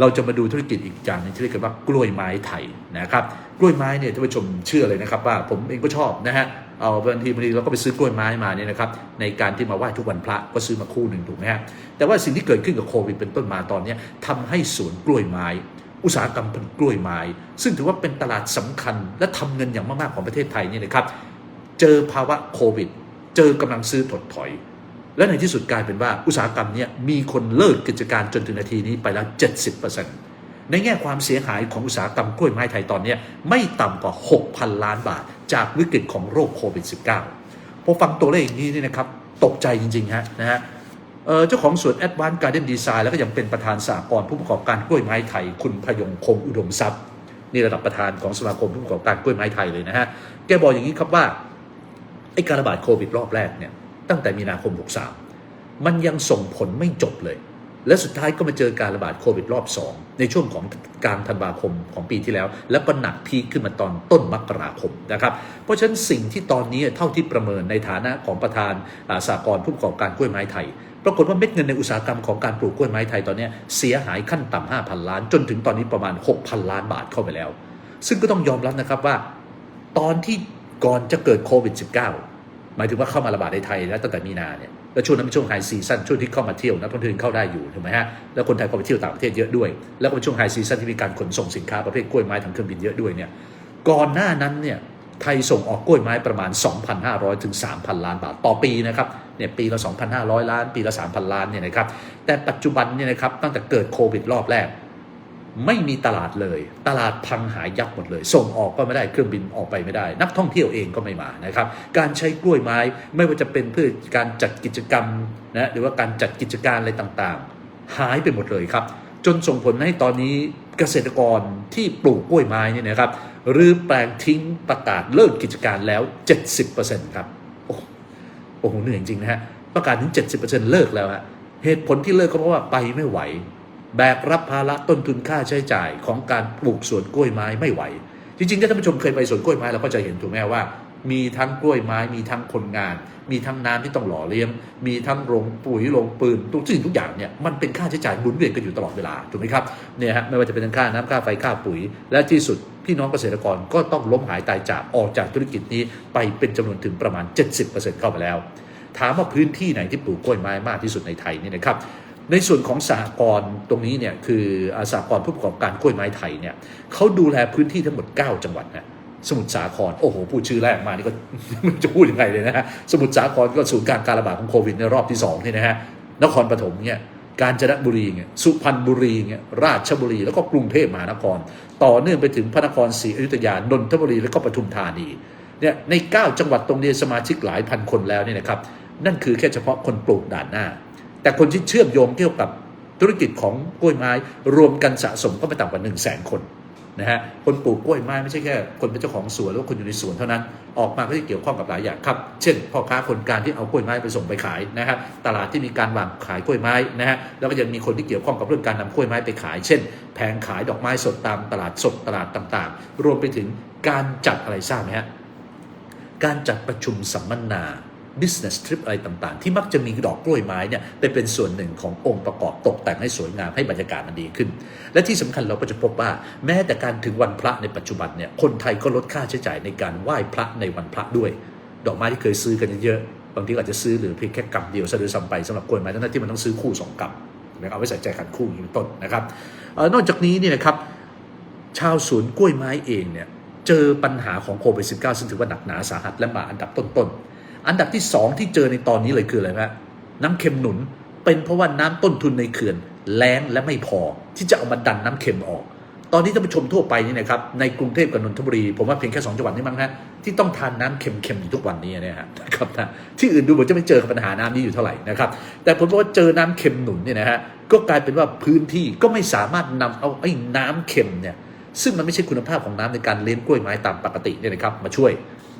เราจะมาดูธุรกิจอีกอย่างนึงที่เรียกกันว่ากล้วยไม้ไทยนะครับ กล้วยไม้เนี่ยท่านผู้ชมเชื่อเลยนะครับ ว่าผมเองก็ชอบนะฮะเอาบางทีบางทีเราก็ไปซื้อกล้วยไม้มาเนี่ยนะครับในการที่มาไหว้ทุกวันพระก็ซื้อมาคู่หนึ่งถูกไหมฮะแต่ว่าสิ่งที่เกิดขึ้นกับโควิดเป็นต้นมาตอนนี้ทำให้สวนกล้วยไม้ อุตสาหกรรมเป็นกล้วยไม้ ซึ่งถือว่าเป็นตลาดสำคัญ และทำเงินอย่างมากๆของประเทศไทยเนี่ยนะครับ เจอภาวะโควิด เจอกำลังซื้อถดถอย และในที่สุดกลายเป็นว่าอุตสาหกรรมเนี่ยมีคนเลิกกิจการจนถึงนาทีนี้ไปแล้ว 70%ในแง่ความเสียหายของอุตสาหกรรมกล้วยไม้ไทยตอนนี้ไม่ต่ำกว่า 6,000 ล้านบาท จากวิกฤตของโรคโควิด -19 พอฟังตัวเลขอย่างนี้นี่นะครับตกใจจริงๆฮะนะฮะเจ้าของสวน Advanced Garden Design แล้วก็ยังเป็นประธานสากลผู้ประกอบการกล้วยไม้ไทย คุณพยงคงอุดมทรัพย์นี่ระดับประธานของสมาคมผู้ประกอบการกล้วยไม้ไทยเลยนะฮะแกบอกอย่างนี้ครับว่าไอ้การระบาดโควิดรอบแรกเนี่ย ตั้งแต่มีนาคม 63 มันยังส่งผลไม่จบเลย และสุดท้ายก็มาเจอการระบาดโควิดรอบ 2 ในช่วงของกลางธันวาคมของปีที่แล้ว แล้วก็หนักพีขึ้นมาตอนต้นมกราคมนะครับ เพราะฉะนั้นสิ่งที่ตอนนี้เท่าที่ประเมินในฐานะของประธานาสากลผู้ประกอบการกล้วยไม้ไทยปรากฏว่าเม็ดเงินในอุตสาหกรรมของการปลูกกล้วยไม้ไทยตอนนี้เสียหายขั้นต่ำ5,000 ล้าน จนถึงตอนนี้ประมาณ 6,000 ล้านบาทเข้าไปแล้ว ซึ่งก็ต้องยอมรับนะครับว่า ตอนที่ก่อนจะเกิดโควิด -19 หมายถึงว่าเข้ามาระบาดในไทยแล้วตั้งแต่มีนาเนี่ยแล้วช่วงนั้นเป็นช่วงไฮซีซันช่วงที่เข้ามาเที่ยวนักท่องเที่ยวเข้าได้อยู่ถูกไหมฮะแล้วคนไทยก็ไปเที่ยวต่างประเทศเยอะด้วย แล้วก็เป็นช่วงไฮซีซันที่มีการขนส่งสินค้าประเภทกล้วยไม้ทางเครื่องบินเยอะด้วยเนี่ยก่อนหน้านั้นเนี่ยไทยส่งออกกล้วยไม้ประมาณ 2,500 ถึง 3,000 ล้านบาทต่อปีนะครับเนี่ยปีละ2,500 ล้าน ปีละ 3,000 ล้านเนี่ยนะครับแต่ปัจจุบันเนี่ยนะครับตั้งแต่เกิดโควิดรอบแรก ไม่มีตลาดเลย ตลาดพังหายยับหมดเลย ส่งออกก็ไม่ได้เครื่องบินออกไปไม่ได้ นักท่องเที่ยวเองก็ไม่มานะครับ การใช้กล้วยไม้ไม่ว่าจะเป็นเพื่อการจัดกิจกรรมนะหรือว่าการจัดกิจการอะไรต่างๆ หายไปหมดเลยครับ จนส่งผลให้ตอนนี้เกษตรกรที่ปลูกกล้วยไม้เนี่ยนะครับหรือแปลงทิ้งประกาศเลิกกิจการแล้ว 70%ครับโอ้โอ้โหเหนื่อยจริงนะฮะประกาศถึง 70%เลิกแล้วฮะเหตุผลที่เลิกก็เพราะว่าไปไม่ไหว แบกรับภาระต้นทุนค่าใช้จ่ายของการปลูกสวนกล้วยไม้ไม่ไหว จริงๆ ถ้าท่านผู้ชมเคยไปสวนกล้วยไม้เราก็จะเห็นถูกไหมว่า มีทั้งกล้วยไม้ มีทั้งคนงาน มีทั้งน้ำที่ต้องหล่อเลี้ยง มีทั้งโรงปุ๋ยโรงปืนทุกสิ่งทุกอย่างเนี่ยมันเป็นค่าใช้จ่ายหมุนเวียนกันอยู่ตลอดเวลาถูกไหมครับเนี่ยฮะไม่ว่าจะเป็นทั้งค่าน้ำค่าไฟค่าปุ๋ย และที่สุดพี่น้องเกษตรกรก็ต้องล้มหายตายจากออกจากธุรกิจนี้ไปเป็นจำนวนถึงประมาณ 70%เข้าไปแล้ว ถามว่าพื้นที่ไหนที่ปลูกกล้วยไม้มากที่สุดในไทยนี่นะครับ ในส่วนของสหกรณ์ตรงนี้เนี่ยคืออาสหกรณ์ผู้ประกอบการกล้วยไม้ไทยเนี่ยเขาดูแลพื้นที่ทั้งหมด 9 จังหวัดนะสมุทรสาครโอ้โหพูดชื่อแรกมานี่ก็ไม่จะพูดยังไงเลยนะฮะสมุทรสาครก็ศูนย์กางการระบาดของโควิดในรอบที่2นี่นะฮะนครปฐมเนี่ยกาญจนบุรีเนี่ยสุพรรณบุรีเนี่ยราชบุรีแล้วก็กรุงเทพมหานคร ต่อเนื่องไปถึงพระนครศรีอยุธยานนทบุรีแล้วก็ปทุมธานีเนี่ยใน 9 จังหวัดตรงนี้สมาชิกหลายพันคนแล้วเนี่ยนะครับนั่นคือแค่เฉพาะคนปลูกด่านหน้า แต่คนที่เชื่อมโยงเกี่ยวกับธุรกิจของกล้วยไม้รวมกันสะสมก็ไม่ต่ำกว่า1 0 0 0 0แสนคนนะฮะคนปลูกกล้วยไม้ไม่ใช่แค่คนเป็นเจ้าของสวนหรือว่าคนอยู่ในสวนเท่านั้นออกมาก็จะเกี่ยวข้องกับหลายอย่างครับ เช่นพ่อค้าคนกลางที่เอากล้วยไม้ไปส่งไปขายนะฮะตลาดที่มีการวางขายกล้วยไม้นะฮะแล้วก็ยังมีคนที่เกี่ยวข้องกับเรื่องการนำกล้วยไม้ไปขาย เช่น แผงขายดอกไม้สดตามตลาดสดตลาดต่างๆ รวมไปถึงการจัดอะไรทราบไหมฮะการจัดประชุมสัมมนา business trip อะไรต่างๆ ที่มักจะมีดอกกล้วยไม้เนี่ยไปเป็นส่วนหนึ่งขององค์ประกอบตกแต่งให้สวยงามให้บรรยากาศมันดีขึ้น และที่สำคัญเราก็จะพบว่าแม้แต่การถึงวันพระในปัจจุบันเนี่ยคนไทยก็ลดค่าใช้จ่ายในการไหว้พระในวันพระด้วย ดอกไม้ที่เคยซื้อกันเยอะๆบางทีอาจจะซื้อหรือเพียงแค่กำเดียวซะด้วยซ้ำไปสำหรับกล้วยไม้ทั้งๆที่มันต้องซื้อคู่สองกำนะครับเอาไว้ใส่ใจขันคู่อย่างนี้ต้นนะครับออนอกจากนี้เนี่ยนะครับชาวสวนกล้วยไม้เองเนี่ยเจอปัญหาของโควิด -19 ซึ่งถือว่าหนักหนาสาหัสและมาอันดับต้นๆ อันดับที่ 2 ที่เจอในตอนนี้เลยคืออะไรนะน้ำเค็มหนุน เป็นเพราะว่าน้ำต้นทุนในเขื่อนแล้งและไม่พอ ที่จะเอามาดันน้ำเค็มออก ตอนนี้ท่านผู้ชมทั่วไปนี่นะครับในกรุงเทพกับนนทบุรี ผมว่าเพียงแค่2จังหวัดนี้มั้งฮะที่ต้องทานน้ำเค็มๆอยู่ทุกวันนี้เนี่ยฮะครับนะที่อื่นดูเหมือนจะไม่เจอปัญหาน้ำนี้อยู่เท่าไหร่นะครับแต่ผมว่าเจอน้ำเค็มหนุนเนี่ยนะฮะก็กลายเป็นว่าพื้นที่ก็ไม่สามารถนำเอาไอ้น้ำเค็มเนี่ยซึ่งมันไม่ใช่คุณภาพของน้ำในการเลี้ยงกล้วยไม้ตามปกติเนี่ยนะครับมาช่วย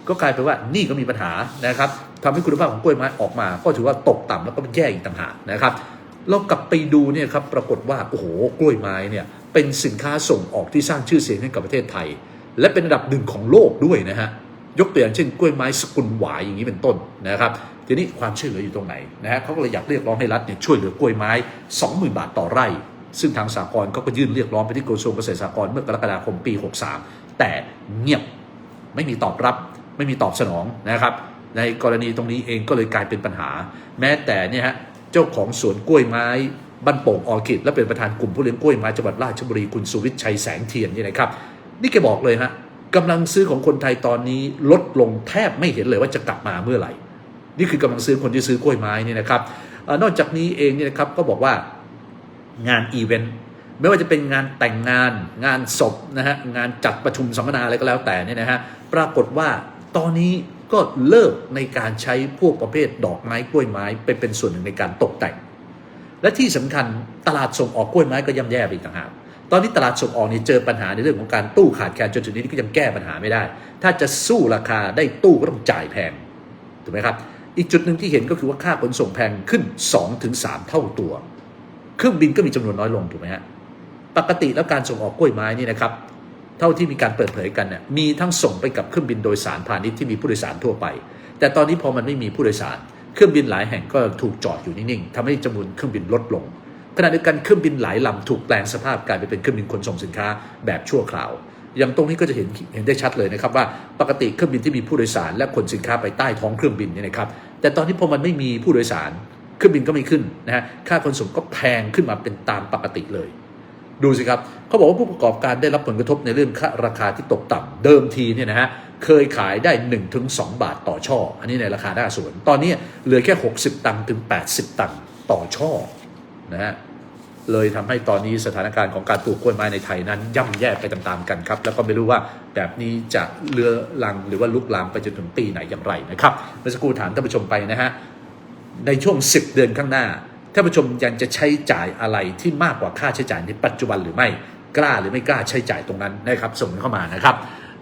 ก็กลายเป็นว่านี่ก็มีปัญหานะครับทำให้คุณภาพของกล้วยไม้ออกมา ก็ถือว่าตกต่ำแล้วก็แย่อีกต่างหากนะครับเรากลับไปดูเนี่ยครับปรากฏว่าโอ้โหกล้วยไม้เนี่ยเป็นสินค้าส่งออกที่สร้างชื่อเสียงให้กับประเทศไทย และเป็นอันดับหนึ่งของโลกด้วยนะฮะยกตัวอย่างเช่นกล้วยไม้สกุลหวายอย่างนี้เป็นต้นนะครับทีนี้ความช่วยเหลืออยู่ตรงไหนนะฮะเขาก็เลยอยากเรียกร้องให้รัฐเนี่ยช่วยเหลือกล้วยไม้ 20,000 บาทต่อไร่ ซึ่งทางสากลก็ก็ยื่นเรียกร้องไปที่กระทรวงเกษตรสากรเมื่อกรกฎาคมปี 63 แต่เงียบไม่มีตอบรับ ไม่มีตอบสนองนะครับ ในกรณีตรงนี้เองก็เลยกลายเป็นปัญหา แม้แต่เนี่ยฮะเจ้าของสวนกล้วยไม้บ้านโป่งออร์คิดและเป็นประธานกลุ่มผู้เลี้ยงกล้วยไม้จังหวัดราชบุรีคุณสุวิทย์ชัยแสงเทียนนี่นะครับนี่แกบอกเลยฮะกำลังซื้อของคนไทยตอนนี้ลดลงแทบไม่เห็นเลยว่าจะกลับมาเมื่อไหร่ นี่คือกำลังซื้อคนที่ซื้อกล้วยไม้นี่นะครับอนอกจากนี้เองเนี่ยนะครับก็บอกว่างานอีเวนต์ไม่ว่าจะเป็นงานแต่งงาน งานศพนะฮะงานจัดประชุมสัมมนาอะไรก็แล้วแต่เนี่ยนะฮะปรากฏว่า ตอนนี้ก็เลิกในการใช้พวกประเภทดอกไม้กล้วยไม้ไปเป็นส่วนหนึ่งในการตกแต่ง และที่สำคัญตลาดส่งออกกล้วยไม้ก็ย่ำแย่ไปอีกต่างหากตอนนี้ตลาดส่งออกนี่เจอปัญหาในเรื่องของการตู้ขาดแคลนจนถึงนี้ก็ยังแก้ปัญหาไม่ได้ ถ้าจะสู้ราคาได้ตู้ก็ต้องจ่ายแพงถูกไหมครับ อีกจุดหนึ่งที่เห็นก็คือว่าค่าขนส่งแพงขึ้น 2-3 เท่าตัว เครื่องบินก็มีจำนวนน้อยลงถูกไหมฮะปกติแล้วการส่งออกกล้วยไม้นี่นะครับ เท่าที่มีการเปิดเผยกันเนี่ยมีทั้งส่งไปกับเครื่องบินโดยสารพาณิชย์ที่มีผู้โดยสารทั่วไป แต่ตอนนี้พอมันไม่มีผู้โดยสาร เครื่องบินหลายแห่งก็ถูกจอดอยู่นิ่งๆทำให้จำนวนเครื่องบินลดลงขณะเดียวกันเครื่องบินหลายลำถูกแปลงสภาพกลายไปเป็นเครื่องบินขนส่งสินค้าแบบชั่วคราวอย่างตรงนี้ก็จะเห็นเห็นได้ชัดเลยนะครับว่าปกติเครื่องบินที่มีผู้โดยสาร และขนสินค้าไปใต้ท้องเครื่องบินเนี่ยนะครับแต่ตอนนี้พอมันไม่มีผู้โดยสาร เครื่องบินก็ไม่ขึ้นนะฮะค่าขนส่งก็แพงขึ้นมาเป็นตามปกติเลย ดูสิครับเขาบอกว่าผู้ประกอบการได้รับผลกระทบในเรื่องค่าราคาที่ตกต่ำเดิมทีเนี่ยนะฮะเคยขายได้ 1-2 บาทต่อช่อ อันนี้ในราคาหน้าสวน ตอนนี้เหลือแค่ 60 ตังค์ถึง 80 ตังค์ต่อช่อนะฮะเลยทำให้ตอนนี้สถานการณ์ของการปลูกกล้วยไม้ในไทยนั้น ย่ำแย่ไปตามๆกันครับ แล้วก็ไม่รู้ว่าแบบนี้จะเลือลังหรือว่าลุกลามไปจนถึงปีไหนอย่างไรนะครับเมื่อสักครู่ถามท่านผู้ชมไปนะฮะในช่วง 10 เดือนข้างหน้า ท่านผู้ชมยังจะใช้จ่ายอะไรที่มากกว่าค่าใช้จ่ายในปัจจุบันหรือไม่กล้าหรือไม่กล้าใช้จ่ายตรงนั้นนะครับส่งเข้ามานะครับ